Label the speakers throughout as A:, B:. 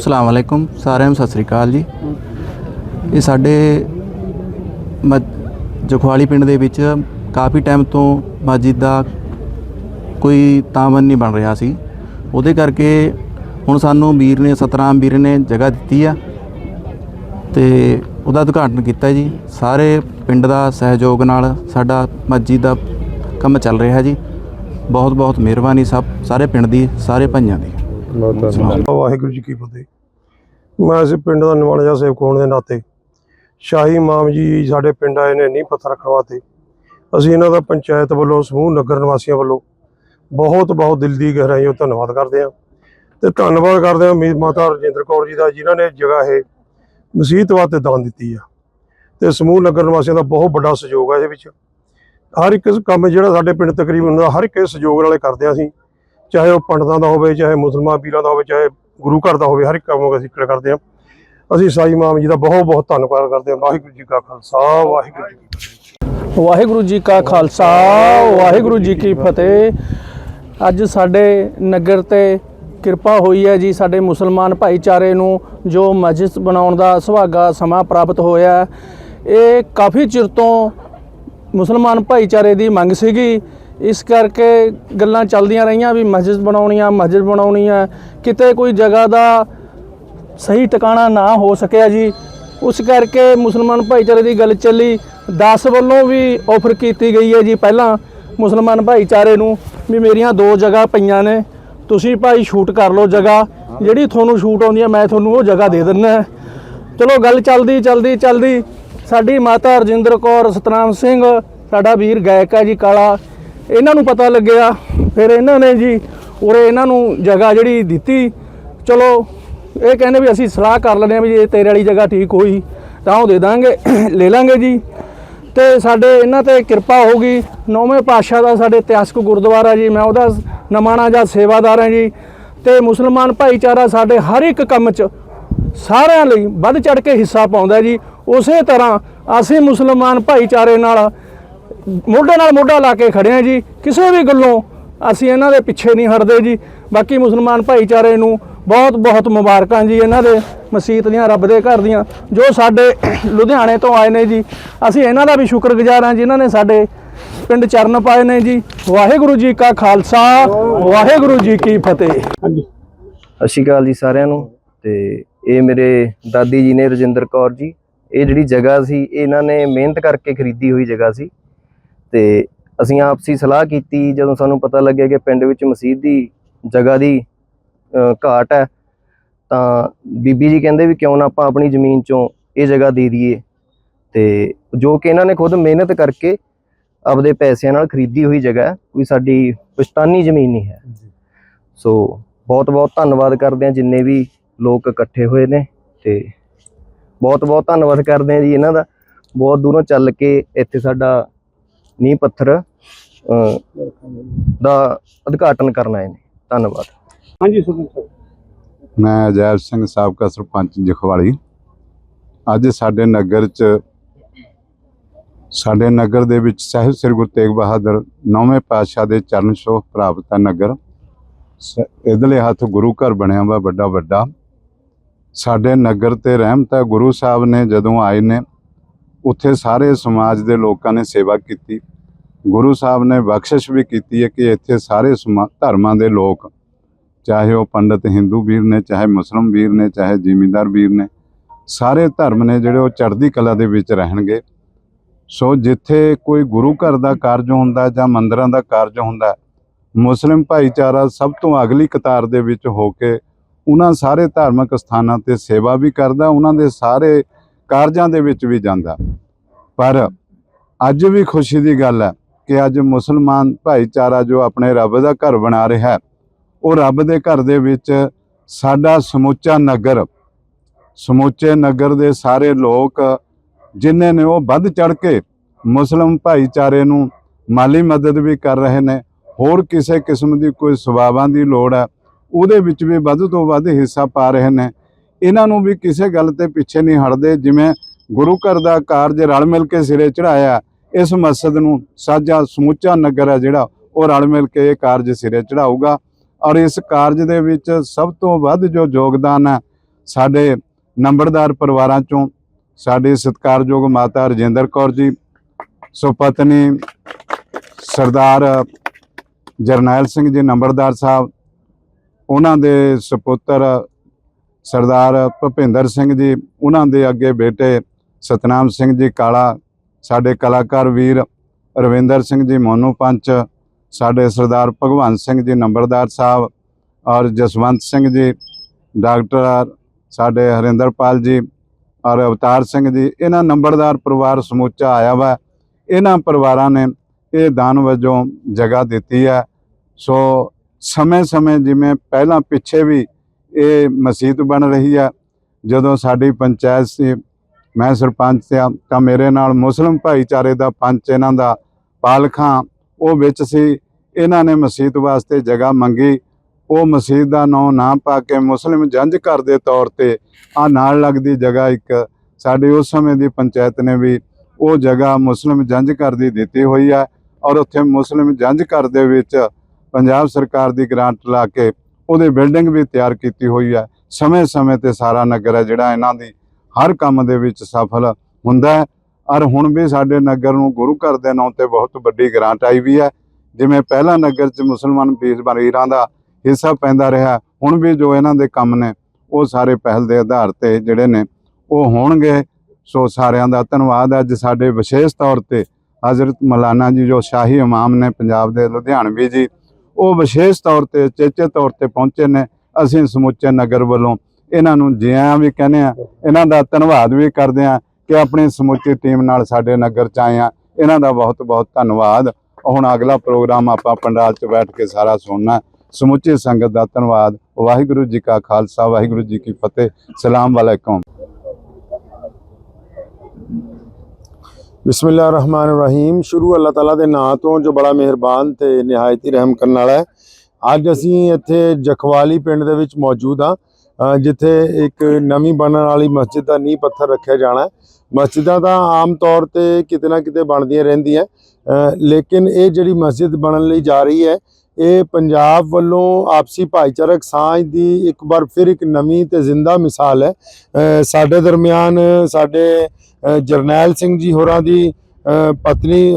A: ਅਸਲਾਮ ਵਾਲੇਕੁਮ ਸਾਰਿਆਂ ਨੂੰ ਸਤਿ ਸ੍ਰੀ ਅਕਾਲ ਜੀ। ਇਹ ਸਾਡੇ ਮ- ਜਖਵਾਲੀ ਪਿੰਡ ਦੇ ਵਿੱਚ ਕਾਫੀ ਟਾਈਮ ਤੋਂ ਮਸਜਿਦ ਦਾ ਕੋਈ ਤਾਮਨ ਨਹੀਂ ਬਣ ਰਿਹਾ ਸੀ। ਉਹਦੇ ਕਰਕੇ ਹੁਣ ਸਾਨੂੰ ਵੀਰ ਨੇ ਸਤਰਾਮ ਵੀਰ ਨੇ ਜਗ੍ਹਾ ਦਿੱਤੀ ਆ ਤੇ ਉਹਦਾ ਉਦਘਾਟਨ ਕੀਤਾ ਜੀ। ਸਾਰੇ ਪਿੰਡ ਦਾ ਸਹਿਯੋਗ ਨਾਲ ਸਾਡਾ ਮਸਜਿਦ ਦਾ ਕੰਮ ਚੱਲ ਰਿਹਾ ਜੀ। ਬਹੁਤ ਬਹੁਤ ਮਿਹਰਬਾਨੀ ਸਭ, ਸਾਰੇ ਪਿੰਡ ਦੀ, ਸਾਰੇ ਭਾਈਆਂ ਦੀ।
B: ਵਾਹਿਗੁਰੂ ਜੀ ਕੀ ਫਤਿਹ। ਮੈਂ ਇਸ ਪਿੰਡ ਦਾ ਨਿਵਾਲਾ ਸੇਵਕ ਹੋਣ ਦੇ ਨਾਤੇ ਸ਼ਾਹੀ ਇਮਾਮ ਜੀ ਸਾਡੇ ਪਿੰਡ ਆਏ ਨੇ ਨੀਂਹ ਪੱਥਰ ਰੱਖਣ ਵਾਸਤੇ। ਅਸੀਂ ਇਹਨਾਂ ਦਾ ਪੰਚਾਇਤ ਵੱਲੋਂ ਸਮੂਹ ਨਗਰ ਨਿਵਾਸੀਆਂ ਵੱਲੋਂ ਬਹੁਤ ਬਹੁਤ ਦਿਲ ਦੀ ਗਹਿਰਾਈਆਂ ਧੰਨਵਾਦ ਕਰਦੇ ਹਾਂ। ਤੇ ਧੰਨਵਾਦ ਕਰਦੇ ਹਾਂ ਮੀਤ ਮਾਤਾ ਰਜਿੰਦਰ ਕੌਰ ਜੀ ਦਾ ਜਿਨ੍ਹਾਂ ਨੇ ਜਗ੍ਹਾ ਇਹ ਮਸਜਿਦ ਵਾਸਤੇ ਦਾਨ ਦਿੱਤੀ ਆ। ਤੇ ਸਮੂਹ ਨਗਰ ਨਿਵਾਸੀਆਂ ਦਾ ਬਹੁਤ ਵੱਡਾ ਸਹਿਯੋਗ ਹੈ ਇਹਦੇ ਵਿੱਚ। ਹਰ ਇੱਕ ਕੰਮ ਜਿਹੜਾ ਸਾਡੇ ਪਿੰਡ ਤਕਰੀਬਨ ਹੁੰਦਾ ਹਰ ਇੱਕ ਸਹਿਯੋਗ ਨਾਲੇ ਕਰਦੇ ਹਾਂ ਅਸੀਂ। ਚਾਹੇ ਉਹ ਪੰਡਤਾਂ ਦਾ ਹੋਵੇ, ਚਾਹੇ ਮੁਸਲਮਾਨ ਪੀਰਾਂ ਦਾ ਹੋਵੇ, ਚਾਹੇ ਗੁਰੂ ਘਰ ਦਾ ਹੋਵੇ, ਹਰ ਇੱਕ ਕੰਮ ਅਸੀਂ ਕਰ- ਕਰਦੇ ਹਾਂ। ਅਸੀਂ ਸਾਈ ਇਮਾਮ ਜੀ ਦਾ ਬਹੁਤ ਬਹੁਤ ਧੰਨਵਾਦ ਕਰਦੇ ਹਾਂ। ਵਾਹਿਗੁਰੂ ਜੀ ਕਾ ਖਾਲਸਾ, ਵਾਹਿਗੁਰੂ ਜੀ ਕੀ ਫਤਿਹ।
C: ਵਾਹਿਗੁਰੂ ਜੀ ਕਾ ਖਾਲਸਾ, ਵਾਹਿਗੁਰੂ ਜੀ ਕੀ ਫਤਿਹ। ਅੱਜ ਸਾਡੇ ਨਗਰ ਤੇ ਕਿਰਪਾ ਹੋਈ ਹੈ ਜੀ, ਸਾਡੇ ਮੁਸਲਮਾਨ ਭਾਈਚਾਰੇ ਨੂੰ ਜੋ ਮਸਜਿਦ ਬਣਾਉਣ ਦਾ ਸੁਹਾਗਾ ਸਮਾਂ ਪ੍ਰਾਪਤ ਹੋਇਆ ਇਹ ਕਾਫੀ ਚਿਰ ਤੋਂ ਮੁਸਲਮਾਨ ਭਾਈਚਾਰੇ ਦੀ ਮੰਗ ਸੀਗੀ। ਇਸ ਕਰਕੇ ਗੱਲਾਂ ਚੱਲਦੀਆਂ ਰਹੀਆਂ ਵੀ ਮਸਜਿਦ ਬਣਾਉਣੀ ਆ, ਮਸਜਿਦ ਬਣਾਉਣੀ ਆ। ਕਿਤੇ ਕੋਈ ਜਗ੍ਹਾ ਦਾ ਸਹੀ ਟਿਕਾਣਾ ਨਾ ਹੋ ਸਕਿਆ ਜੀ। ਉਸ ਕਰਕੇ ਮੁਸਲਮਾਨ ਭਾਈਚਾਰੇ ਦੀ ਗੱਲ ਚੱਲੀ। 10 ਵੱਲੋਂ ਵੀ ਆਫਰ ਕੀਤੀ ਗਈ ਹੈ ਜੀ ਪਹਿਲਾਂ ਮੁਸਲਮਾਨ ਭਾਈਚਾਰੇ ਨੂੰ ਵੀ ਮੇਰੀਆਂ ਦੋ ਜਗ੍ਹਾ ਪਈਆਂ ਨੇ। ਤੁਸੀਂ ਭਾਈ ਸ਼ੂਟ ਕਰ ਲਓ ਜਗ੍ਹਾ। ਜਿਹੜੀ ਤੁਹਾਨੂੰ ਸ਼ੂਟ ਆਉਂਦੀ ਹੈ ਮੈਂ ਤੁਹਾਨੂੰ ਉਹ ਜਗ੍ਹਾ ਦੇ ਦਿੰਦਾ। ਚਲੋ ਗੱਲ ਚੱਲਦੀ ਚੱਲਦੀ ਚੱਲਦੀ। ਸਾਡੀ ਮਾਤਾ ਰਜਿੰਦਰ ਕੌਰ ਸਤਨਾਮ ਸਿੰਘ, ਸਾਡਾ ਵੀਰ ਗਾਇਕ ਹੈ ਜੀ ਕਾਲਾ। ਇਹਨਾਂ ਨੂੰ ਪਤਾ ਲੱਗਿਆ। ਫਿਰ ਇਹਨਾਂ ਨੇ ਜੀ ਉਰੇ ਇਹਨਾਂ ਨੂੰ ਜਗ੍ਹਾ ਜਿਹੜੀ ਦਿੱਤੀ। ਚਲੋ, ਇਹ ਕਹਿੰਦੇ ਵੀ ਅਸੀਂ ਸਲਾਹ ਕਰ ਲੈਂਦੇ ਹਾਂ ਵੀ ਜੇ ਤੇਰੇ ਵਾਲੀ ਜਗ੍ਹਾ ਠੀਕ ਹੋਈ ਤਾਂ ਉਹ ਦੇ ਦਾਂਗੇ, ਲੈ ਲਾਂਗੇ ਜੀ। ਤੇ ਸਾਡੇ ਇਹਨਾਂ ਤੇ ਕਿਰਪਾ ਹੋ ਗਈ। ਨੌਵੇਂ ਪਾਤਸ਼ਾਹ ਦਾ ਸਾਡੇ ਇਤਿਹਾਸਕ ਗੁਰਦੁਆਰਾ ਜੀ, ਮੈਂ ਉਹਦਾ ਨਮਾਣਾ ਜਾਂ ਸੇਵਾਦਾਰ ਹਾਂ ਜੀ। ਤੇ ਮੁਸਲਮਾਨ ਭਾਈਚਾਰਾ ਸਾਡੇ ਹਰ ਇੱਕ ਕੰਮ 'ਚ ਸਾਰਿਆਂ ਲਈ ਵੱਧ ਚੜ ਕੇ ਹਿੱਸਾ ਪਾਉਂਦਾ ਜੀ। ਉਸੇ ਤਰ੍ਹਾਂ ਅਸੀਂ ਮੁਸਲਮਾਨ ਭਾਈਚਾਰੇ ਨਾਲ ਮੋਢੇ ਨਾਲ ਮੋਢਾ ਲਾ ਕੇ ਖੜੇ ਹਾਂ ਜੀ ਕਿਸੇ ਵੀ ਗੱਲੋਂ ਅਸੀਂ ਇਹਨਾਂ ਦੇ ਪਿੱਛੇ ਨਹੀਂ ਹਟਦੇ ਜੀ। ਬਾਕੀ ਮੁਸਲਮਾਨ ਭਾਈਚਾਰੇ ਨੂੰ ਬਹੁਤ ਬਹੁਤ ਮੁਬਾਰਕਾਂ ਜੀ ਇਹਨਾਂ ਦੇ ਮਸੀਤ ਦੀਆਂ ਰੱਬ ਦੇ ਘਰ ਦੀਆਂ ਜੋ ਸਾਡੇ ਲੁਧਿਆਣੇ ਤੋਂ ਆਏ ਨੇ ਜੀ। ਅਸੀਂ ਇਹਨਾਂ ਦਾ ਵੀ ਸ਼ੁਕਰਗੁਜ਼ਾਰ ਹਾਂ ਜਿਨ੍ਹਾਂ ਨੇ ਸਾਡੇ ਪਿੰਡ ਚਰਨ ਪਾਏ ਨੇ ਜੀ। ਵਾਹਿਗੁਰੂ ਜੀ ਕਾ ਖਾਲਸਾ ਵਾਹਿਗੁਰੂ ਜੀ ਕੀ ਫਤਿਹ।
D: ਸਤਿ ਸ਼੍ਰੀ ਅਕਾਲ ਜੀ ਸਾਰਿਆਂ ਨੂੰ ਤੇ ਇਹ ਮੇਰੇ ਦਾਦੀ ਜੀ ਨੇ ਰਜਿੰਦਰ ਕੌਰ ਜੀ। ਇਹ ਜਿਹੜੀ ਜਗ੍ਹਾ ਸੀ ਇਹ ਇਹਨਾਂ ਨੇ ਮਿਹਨਤ ਕਰਕੇ ਖਰੀਦੀ ਹੋਈ ਜਗ੍ਹਾ ਸੀ। ਤੇ ਅਸੀਂ ਆਪਸੀ ਸਲਾਹ ਕੀਤੀ ਜਦੋਂ ਸਾਨੂੰ ਪਤਾ ਲੱਗਿਆ ਕਿ ਪਿੰਡ ਵਿੱਚ ਮਸਜਿਦ ਦੀ ਜਗ੍ਹਾ ਦੀ ਘਾਟ ਹੈ ਤਾਂ ਬੀਬੀ ਜੀ ਕਹਿੰਦੇ ਵੀ ਕਿਉਂ ਨਾ ਆਪਾਂ ਆਪਣੀ ਜ਼ਮੀਨ ਚੋਂ ਇਹ ਜਗ੍ਹਾ ਦੇ ਦਈਏ। ਤੇ ਜੋ ਕਿ ਇਹਨਾਂ ਨੇ ਖੁਦ ਮਿਹਨਤ ਕਰਕੇ ਆਪਦੇ ਪੈਸਿਆਂ ਨਾਲ ਖਰੀਦੀ ਹੋਈ ਜਗ੍ਹਾ ਕੋਈ ਸਾਡੀ ਪੁਸ਼ਤਾਨੀ ਜ਼ਮੀਨ ਨਹੀਂ ਹੈ। ਸੋ ਬਹੁਤ ਬਹੁਤ ਧੰਨਵਾਦ ਕਰਦੇ ਹਾਂ ਜਿੰਨੇ ਵੀ ਲੋਕ ਇਕੱਠੇ ਹੋਏ ਨੇ ਤੇ ਬਹੁਤ ਬਹੁਤ ਧੰਨਵਾਦ ਕਰਦੇ ਹਾਂ ਜੀ ਇਹਨਾਂ ਦਾ। ਬਹੁਤ ਦੂਰੋਂ ਚੱਲ ਕੇ ਇੱਥੇ ਸਾਡਾ ਨੀਂਹ ਪੱਥਰ ਅ, ਦਾ ਉਦਘਾਟਨ ਕਰਨ ਆਏ ਨੇ। ਧੰਨਵਾਦ।
B: ਹਾਂਜੀ ਸੁਣੋ
E: ਮੈਂ ਅਜੈਬ ਸਿੰਘ ਸਾਬਕਾ ਸਰਪੰਚ ਜਖਵਾਲੀ। ਅੱਜ ਸਾਡੇ ਨਗਰ 'ਚ ਸਾਡੇ ਨਗਰ ਦੇ ਵਿੱਚ ਸਾਹਿਬ ਸ੍ਰੀ ਗੁਰੂ ਤੇਗ ਬਹਾਦਰ ਨੌਵੇਂ ਪਾਤਸ਼ਾਹ ਦੇ ਚਰਨ ਛੋਹ ਪ੍ਰਾਪਤ ਹੈ ਨਗਰ। ਸ- ਇਧਰਲੇ ਹੱਥ ਗੁਰੂ ਘਰ ਬਣਿਆ ਵਾ ਵੱਡਾ ਵੱਡਾ ਸਾਡੇ ਨਗਰ ਤੇ ਰਹਿਮਤ ਹੈ ਗੁਰੂ ਸਾਹਿਬ ਨੇ ਜਦੋਂ ਆਏ ਨੇ ਉੱਥੇ ਸਾਰੇ ਸਮਾਜ ਦੇ ਲੋਕਾਂ ਨੇ ਸੇਵਾ ਕੀਤੀ। ਗੁਰੂ ਸਾਹਿਬ ਨੇ ਬਖਸ਼ਿਸ਼ ਵੀ ਕੀਤੀ ਹੈ ਕਿ ਇੱਥੇ ਸਾਰੇ ਸਮਾ- ਧਰਮਾਂ ਦੇ ਲੋਕ, ਚਾਹੇ ਉਹ ਪੰਡਤ ਹਿੰਦੂ ਵੀਰ ਨੇ, ਚਾਹੇ ਮੁਸਲਮ ਵੀਰ ਨੇ, ਚਾਹੇ ਜ਼ਿਮੀਂਦਾਰ ਵੀਰ ਨੇ, ਸਾਰੇ ਧਰਮ ਨੇ ਜਿਹੜੇ ਉਹ ਚੜ੍ਹਦੀ ਕਲਾ ਦੇ ਵਿੱਚ ਰਹਿਣਗੇ। ਸੋ ਜਿੱਥੇ ਕੋਈ ਗੁਰੂ ਘਰ ਦਾ ਕਾਰਜ ਹੁੰਦਾ ਜਾਂ ਮੰਦਰਾਂ ਦਾ ਕਾਰਜ ਹੁੰਦਾ, ਮੁਸਲਿਮ ਭਾਈਚਾਰਾ ਸਭ ਤੋਂ ਅਗਲੀ ਕਤਾਰ ਦੇ ਵਿੱਚ ਹੋ ਕੇ ਉਹਨਾਂ ਸਾਰੇ ਧਾਰਮਿਕ ਸਥਾਨਾਂ ਤੇ ਸੇਵਾ ਵੀ ਕਰਦਾ, ਉਹਨਾਂ ਦੇ ਸਾਰੇ ਕਾਰਜਾਂ ਦੇ ਵਿੱਚ ਵੀ ਜਾਂਦਾ। ਪਰ ਅੱਜ ਵੀ ਖੁਸ਼ੀ ਦੀ ਗੱਲ ਹੈ ਕਿ ਅੱਜ ਮੁਸਲਮਾਨ ਭਾਈਚਾਰਾ ਜੋ ਆਪਣੇ ਰੱਬ ਦਾ ਘਰ ਬਣਾ ਰਿਹਾ ਹੈ, ਉਹ ਰੱਬ ਦੇ ਘਰ ਦੇ ਵਿੱਚ ਸਾਡਾ ਸਮੁੱਚਾ ਨਗਰ, ਸਮੁੱਚੇ ਨਗਰ ਦੇ ਸਾਰੇ ਲੋਕ ਜਿਨ੍ਹਾਂ ਨੇ ਉਹ ਵੱਧ ਚੜ ਕੇ ਮੁਸਲਮ ਭਾਈਚਾਰੇ ਨੂੰ ਮਾਲੀ ਮਦਦ ਵੀ ਕਰ ਰਹੇ ਨੇ, ਹੋਰ ਕਿਸੇ ਕਿਸਮ ਦੀ ਕੋਈ ਸੇਵਾਵਾਂ ਦੀ ਲੋੜ ਹੈ, ਉਹਦੇ ਵਿੱਚ ਵੀ ਵੱਧ ਤੋਂ ਵੱਧ ਹਿੱਸਾ ਪਾ ਰਹੇ ਨੇ। ਇਹਨਾਂ ਨੂੰ ਵੀ ਕਿਸੇ ਗੱਲ ਤੇ ਪਿੱਛੇ ਨਹੀਂ ਹਟਦੇ, ਜਿਵੇਂ ਗੁਰੂ ਘਰ ਦਾ ਕਾਰਜ ਰਲ ਮਿਲ ਕੇ ਸਿਰੇ ਚੜਾਇਆ ਇਸ ਮਸਜਿਦ ਨੂੰ ਸਾਜਾ ਸਮੁੱਚਾ ਨਗਰ ਹੈ ਜਿਹੜਾ, ਉਹ ਰਲ ਮਿਲ ਕੇ ਇਹ ਕਾਰਜ ਸਿਰੇ ਚੜਾਊਗਾ ਔਰ ਇਸ ਕਾਰਜ ਦੇ ਵਿੱਚ ਸਭ ਤੋਂ ਵੱਧ ਜੋ ਯੋਗਦਾਨ ਹੈ, ਸਾਡੇ ਨੰਬਰਦਾਰ ਪਰਿਵਾਰਾਂ ਚੋਂ, ਸਾਡੇ ਸਤਿਕਾਰਯੋਗ ਮਾਤਾ ਰਜਿੰਦਰ ਕੌਰ ਜੀ, ਸੁਪਤਨੀ ਸਰਦਾਰ ਜਰਨੈਲ ਸਿੰਘ ਜੀ ਨੰਬਰਦਾਰ ਸਾਹਿਬ, ਉਹਨਾਂ ਦੇ ਸੁਪੁੱਤਰ ਸਰਦਾਰ ਭੁਪਿੰਦਰ ਸਿੰਘ ਜੀ, ਉਹਨਾਂ ਦੇ ਅੱਗੇ ਬੇਟੇ ਸਤਨਾਮ ਸਿੰਘ ਜੀ ਕਾਲਾ, ਸਾਡੇ ਕਲਾਕਾਰ ਵੀਰ ਰਵਿੰਦਰ ਸਿੰਘ ਜੀ ਮੋਨੂ ਪੰਚ, ਸਾਡੇ ਸਰਦਾਰ ਭਗਵੰਤ ਸਿੰਘ ਜੀ ਨੰਬਰਦਾਰ ਸਾਹਿਬ ਔਰ ਜਸਵੰਤ ਸਿੰਘ ਜੀ, ਡਾਕਟਰ ਸਾਡੇ ਹਰਿੰਦਰਪਾਲ ਜੀ ਔਰ ਅਵਤਾਰ ਸਿੰਘ ਜੀ, ਇਹਨਾਂ ਨੰਬਰਦਾਰ ਪਰਿਵਾਰ ਸਮੁੱਚਾ ਆਇਆ ਵਾ। ਇਹਨਾਂ ਪਰਿਵਾਰਾਂ ਨੇ ਇਹ ਦਾਨ ਵਜੋਂ ਜਗ੍ਹਾ ਦਿੱਤੀ ਹੈ। ਸੋ ਸਮੇਂ-ਸਮੇਂ ਜਿਵੇਂ ਪਹਿਲਾਂ ਪਿੱਛੇ ਵੀ ਇਹ ਮਸਜਿਦ ਬਣ ਰਹੀ ਹੈ ਜਦੋਂ ਸਾਡੀ ਪੰਚਾਇਤ ਸੀ, ਮੈਂ ਸਰਪੰਚ ਸੀ, ਤਾਂ ਮੇਰੇ ਨਾਲ ਮੁਸਲਿਮ ਭਾਈਚਾਰੇ ਦਾ ਪੰਚ ਇਹਨਾਂ ਦਾ ਪਾਲਖਾਂ ਉਹ ਵਿੱਚ ਸੀ। ਇਹਨਾਂ ਨੇ ਮਸਜਿਦ ਵਾਸਤੇ ਜਗ੍ਹਾ ਮੰਗੀ। ਉਹ ਮਸਜਿਦ ਦਾ ਨਾਂ ਨਾ ਪਾ ਕੇ ਮੁਸਲਿਮ ਜੰਝ ਘਰ ਦੇ ਤੌਰ ਤੇ ਆ ਨਾਲ ਲੱਗਦੀ ਜਗ੍ਹਾ ਇੱਕ। ਸਾਡੀ ਉਸ ਸਮੇਂ ਦੀ ਪੰਚਾਇਤ ਨੇ ਵੀ ਉਹ ਜਗ੍ਹਾ ਮੁਸਲਿਮ ਜੰਝ ਘਰ ਦੀ ਦਿੱਤੀ ਹੋਈ ਹੈ ਔਰ ਉੱਥੇ ਮੁਸਲਿਮ ਜੰਝ ਘਰ ਦੇ ਵਿੱਚ ਪੰਜਾਬ ਸਰਕਾਰ ਦੀ ਗ੍ਰਾਂਟ ਲਾ ਕੇ ਉਹਦੀ ਬਿਲਡਿੰਗ ਵੀ ਤਿਆਰ ਕੀਤੀ ਹੋਈ ਹੈ। ਸਮੇਂ-ਸਮੇਂ ਤੇ ਸਾਰਾ ਨਗਰ ਹੈ ਜਿਹੜਾ ਇਹਨਾਂ ਦੀ ਹਰ ਕੰਮ ਦੇ ਵਿੱਚ ਸਫਲ ਹੁੰਦਾ ਹੈ। ਔਰ ਹੁਣ ਵੀ ਸਾਡੇ ਨਗਰ ਨੂੰ ਗੁਰੂ ਘਰ ਦੇ ਨਾਂ ਤੇ ਬਹੁਤ ਵੱਡੀ ਗ੍ਰਾਂਟ ਆਈ ਵੀ ਹੈ। ਜਿਵੇਂ ਪਹਿਲਾ ਨਗਰ 'ਚ ਮੁਸਲਮਾਨ ਵੀਰ ਵੀਰਾਂ ਦਾ ਹਿੱਸਾ ਪੈਂਦਾ ਰਿਹਾ, ਹੁਣ ਵੀ ਜੋ ਇਹਨਾਂ ਦੇ ਕੰਮ ਨੇ, ਉਹ ਸਾਰੇ ਪਹਿਲ ਦੇ ਆਧਾਰ ਤੇ ਜਿਹੜੇ ਨੇ, ਉਹ ਹੋਣਗੇ। ਸੋ ਸਾਰਿਆਂ ਦਾ ਧੰਨਵਾਦ। ਅੱਜ ਸਾਡੇ ਵਿਸ਼ੇਸ਼ ਤੌਰ ਤੇ ਹਜ਼ਰਤ ਮਲਾਨਾ ਜੀ, ਜੋ ਸ਼ਾਹੀ ਇਮਾਮ ਨੇ ਪੰਜਾਬ ਦੇ ਲੁਧਿਆਣਵੀ ਜੀ ਉਹ ਵਿਸ਼ੇਸ਼ ਤੌਰ ਤੇ ਚੇਚੇ ਤੌਰ ਤੇ ਪਹੁੰਚੇ ਨੇ, ਅਸੀਂ ਸਮੁੱਚੇ ਨਗਰ ਵੱਲੋਂ। ਇਹਨਾਂ ਨੂੰ ਜੀ ਵੀ ਕਹਿੰਦੇ ਆ ਇਹਨਾਂ ਦਾ ਧੰਨਵਾਦ ਵੀ ਕਰਦੇ ਆ ਕਿ ਆਪਣੀ ਸਮੁੱਚੀ ਟੀਮ ਨਾਲ ਸਾਡੇ ਨਗਰ ਚ ਆਏ ਆ ਇਹਨਾਂ ਦਾ ਬਹੁਤ ਬਹੁਤ ਧੰਨਵਾਦ। ਹੁਣ ਅਗਲਾ ਪ੍ਰੋਗਰਾਮ ਆਪਾਂ ਪੰਡਾਲ 'ਚ ਬੈਠ ਕੇ ਸਾਰਾ ਸੁਣਨਾ ਸਮੁੱਚੀ ਸੰਗਤ ਦਾ ਧੰਨਵਾਦ। ਵਾਹਿਗੁਰੂ ਜੀ ਕਾ ਖਾਲਸਾ, ਵਾਹਿਗੁਰੂ ਜੀ ਕੀ ਫਤਿਹ। ਸਲਾਮ ਵਾਲੇਕੁਮ
B: ਬਿਸਮਿਲ੍ਲਾ ਰਹਿਮਾਨ ਰਹੀਮ ਸ਼ੁਰੂ ਅੱਲਾਹ ਤਾਲਾ ਦੇ ਨਾਂ ਤੋਂ ਜੋ ਬੜਾ ਮਿਹਰਬਾਨ ਤੇ ਨਿਹਾਇਤ ਹੀ ਰਹਿਮ ਕਰਨ ਵਾਲਾ ਹੈ। ਅੱਜ ਅਸੀਂ ਇੱਥੇ ਜਖਵਾਲੀ ਪਿੰਡ ਦੇ ਵਿੱਚ ਮੌਜੂਦ ਹਾਂ ਜਿੱਥੇ ਇੱਕ ਨਵੀਂ ਬਣਨ ਵਾਲੀ ਮਸਜਿਦ ਦਾ ਨੀਂਹ ਪੱਥਰ ਰੱਖਿਆ ਜਾਣਾ ਮਸਜਿਦਾਂ ਤਾਂ ਆਮ ਤੌਰ ਤੇ ਕਿਤੇ ਨਾ ਕਿਤੇ ਬਣਦੀਆਂ ਰਹਿੰਦੀਆਂ ਲੇਕਿਨ ਇਹ ਜਿਹੜੀ ਮਸਜਿਦ ਬਣਨ ਲਈ ਜਾ ਰਹੀ ਹੈ ਇਹ ਪੰਜਾਬ ਵੱਲੋਂ ਆਪਸੀ ਭਾਈਚਾਰਕ ਸਾਂਝ ਦੀ ਇੱਕ ਵਾਰ ਫਿਰ ਇੱਕ ਨਵੀਂ ਤੇ ਜ਼ਿੰਦਾ ਮਿਸਾਲ ਹੈ। ਸਾਡੇ ਦਰਮਿਆਨ ਸਾਡੇ ਜਰਨੈਲ ਸਿੰਘ ਜੀ ਹੋਰਾਂ ਦੀ ਪਤਨੀ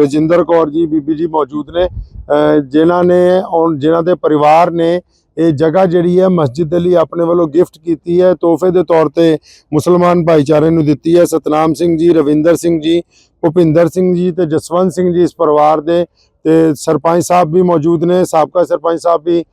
B: ਰਜਿੰਦਰ ਕੌਰ ਜੀ ਬੀਬੀ ਜੀ ਮੌਜੂਦ ਨੇ। ਅ, ਜਿਨ੍ਹਾਂ ਨੇ ਔਰ ਜਿਨ੍ਹਾਂ ਦੇ ਪਰਿਵਾਰ ਨੇ ਇਹ ਜਗ੍ਹਾ ਜਿਹੜੀ ਹੈ ਮਸਜਿਦ ਦੇ ਲਈ ਆਪਣੇ ਵੱਲੋਂ ਗਿਫਟ ਕੀਤੀ ਹੈ ਤੋਹਫੇ ਦੇ ਤੌਰ ਤੇ ਮੁਸਲਮਾਨ ਭਾਈਚਾਰੇ ਨੂੰ ਦਿੱਤੀ ਹੈ। ਸਤਨਾਮ ਸਿੰਘ ਜੀ ਰਵਿੰਦਰ ਸਿੰਘ ਜੀ ਭੁਪਿੰਦਰ ਸਿੰਘ ਜੀ ਤੇ ਜਸਵੰਤ ਸਿੰਘ ਜੀ ਇਸ ਪਰਿਵਾਰ ਦੇ ਤੇ ਸਰਪੰਚ ਸਾਹਿਬ ਵੀ ਮੌਜੂਦ ਨੇ, ਸਾਬਕਾ ਸਰਪੰਚ ਸਾਹਿਬ ਵੀ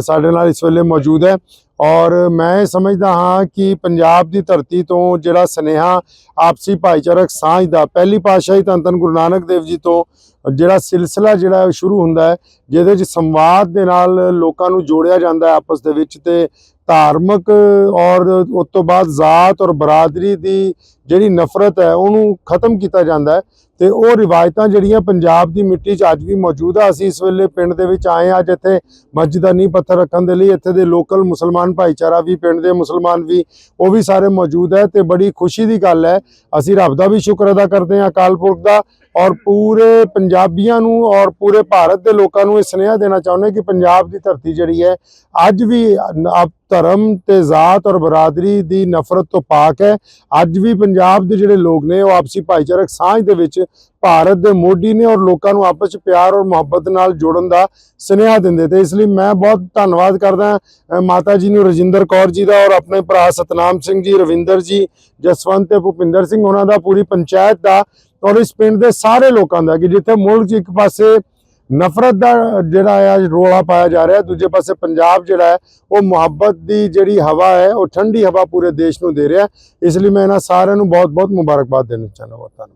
B: ਸਾਡੇ ਨਾਲ ਇਸ ਵੇਲੇ ਮੌਜੂਦ ਹੈ। ਔਰ ਮੈਂ ਸਮਝਦਾ ਹਾਂ ਕਿ ਪੰਜਾਬ ਦੀ ਧਰਤੀ ਤੋਂ ਜਿਹੜਾ ਸਨੇਹਾ ਆਪਸੀ ਭਾਈਚਾਰਕ ਸਾਂਝ ਦਾ, ਪਹਿਲੀ ਪਾਤਸ਼ਾਹੀ ਧੰਨ ਧੰਨ ਗੁਰੂ ਨਾਨਕ ਦੇਵ ਜੀ ਤੋਂ ਜਿਹੜਾ ਸਿਲਸਿਲਾ ਜਿਹੜਾ ਸ਼ੁਰੂ ਹੁੰਦਾ ਹੈ, ਜਿਹਦੇ ਵਿੱਚ ਸੰਵਾਦ ਦੇ ਨਾਲ ਲੋਕਾਂ ਨੂੰ ਜੋੜਿਆ ਜਾਂਦਾ ਹੈ ਆਪਸ ਦੇ ਵਿੱਚ ਤੇ ਧਾਰਮਿਕ ਔਰ ਉਸ ਤੋਂ ਬਾਅਦ ਜ਼ਾਤ ਔਰ ਬਰਾਦਰੀ ਦੀ ਜਿਹੜੀ ਨਫ਼ਰਤ ਹੈ, ਉਹਨੂੰ ਖਤਮ ਕੀਤਾ ਜਾਂਦਾ ਹੈ ਤੇ ਉਹ ਰਿਵਾਇਤਾਂ ਜਿਹੜੀਆਂ ਪੰਜਾਬ ਦੀ ਮਿੱਟੀ 'ਚ ਅੱਜ ਵੀ ਮੌਜੂਦ ਆ, ਅਸੀਂ ਇਸ ਵੇਲੇ ਪਿੰਡ ਦੇ ਵਿੱਚ ਆਏ ਹਾਂ, ਅੱਜ ਇੱਥੇ ਮਸਜਿਦ ਦਾ ਨੀਂਹ ਪੱਥਰ ਰੱਖਣ ਦੇ ਲਈ, ਇੱਥੇ ਦੇ ਲੋਕਲ ਮੁਸਲਮਾਨ ਭਾਈਚਾਰਾ ਵੀ, ਪਿੰਡ ਦੇ ਮੁਸਲਮਾਨ ਵੀ, ਉਹ ਵੀ ਸਾਰੇ ਮੌਜੂਦ ਹੈ ਤੇ ਬੜੀ ਖੁਸ਼ੀ ਦੀ ਗੱਲ ਹੈ। ਅਸੀਂ ਰੱਬ ਦਾ ਵੀ ਸ਼ੁਕਰ ਅਦਾ ਕਰਦੇ ਹਾਂ ਅਕਾਲ ਪੁਰਖ ਦਾ ਔਰ ਪੂਰੇ ਪੰਜਾਬੀਆਂ ਨੂੰ ਔਰ ਪੂਰੇ ਭਾਰਤ ਦੇ ਲੋਕਾਂ ਨੂੰ ਇਹ ਸੁਨੇਹਾ ਦੇਣਾ ਚਾਹੁੰਦੇ ਕਿ ਪੰਜਾਬ ਦੀ ਧਰਤੀ ਜਿਹੜੀ ਹੈ, ਅੱਜ ਵੀ ਧਰਮ ਤੇ ਜ਼ਾਤ ਔਰ ਬਰਾਦਰੀ ਦੀ ਨਫ਼ਰਤ ਤੋਂ ਪਾਕ ਹੈ। ਅੱਜ ਵੀ ਪੰਜਾਬ ਦੇ ਜਿਹੜੇ ਲੋਕ ਨੇ, ਉਹ ਆਪਸੀ ਭਾਈਚਾਰਕ ਸਾਂਝ ਦੇ ਵਿੱਚ ਭਾਰਤ ਦੇ ਮੋਢੀ ਨੇ ਔਰ ਲੋਕਾਂ ਨੂੰ ਆਪਸ ਵਿੱਚ ਪਿਆਰ ਔਰ ਮੁਹੱਬਤ ਨਾਲ ਜੋੜਨ ਦਾ ਸੁਨੇਹਾ ਦਿੰਦੇ ਤੇ ਇਸ ਲਈ ਮੈਂ ਬਹੁਤ ਧੰਨਵਾਦ ਕਰਦਾ ਮਾਤਾ ਜੀ ਨੂੰ ਰਜਿੰਦਰ ਕੌਰ ਜੀ ਦਾ ਔਰ ਆਪਣੇ ਭਰਾ ਸਤਨਾਮ ਸਿੰਘ ਜੀ, ਰਵਿੰਦਰ ਜੀ, ਜਸਵੰਤ ਤੇ ਭੁਪਿੰਦਰ ਸਿੰਘ, ਉਹਨਾਂ ਦਾ ਪੂਰੀ ਪੰਚਾਇਤ ਦਾ ਔਰ ਇਸ ਪਿੰਡ ਦੇ ਸਾਰੇ ਲੋਕਾਂ ਦਾ ਕਿ ਜਿੱਥੇ ਮੁਲਕ 'ਚ ਇੱਕ ਪਾਸੇ ਨਫ਼ਰਤ ਦਾ ਜਿਹੜਾ ਆ, ਰੋਲਾ ਪਾਇਆ ਜਾ ਰਿਹਾ, ਦੂਜੇ ਪਾਸੇ ਪੰਜਾਬ ਜਿਹੜਾ ਹੈ, ਉਹ ਮੁਹੱਬਤ ਦੀ ਜਿਹੜੀ ਹਵਾ ਹੈ, ਉਹ ਠੰਡੀ ਹਵਾ ਪੂਰੇ ਦੇਸ਼ ਨੂੰ ਦੇ ਰਿਹਾ ਇਸ ਲਈ ਮੈਂ ਇਹਨਾਂ ਸਾਰਿਆਂ ਨੂੰ ਬਹੁਤ ਬਹੁਤ ਮੁਬਾਰਕਬਾਦ ਦੇਣਾ ਚਾਹੁੰਦਾ ਹਾਂ। ਧੰਨਵਾਦ।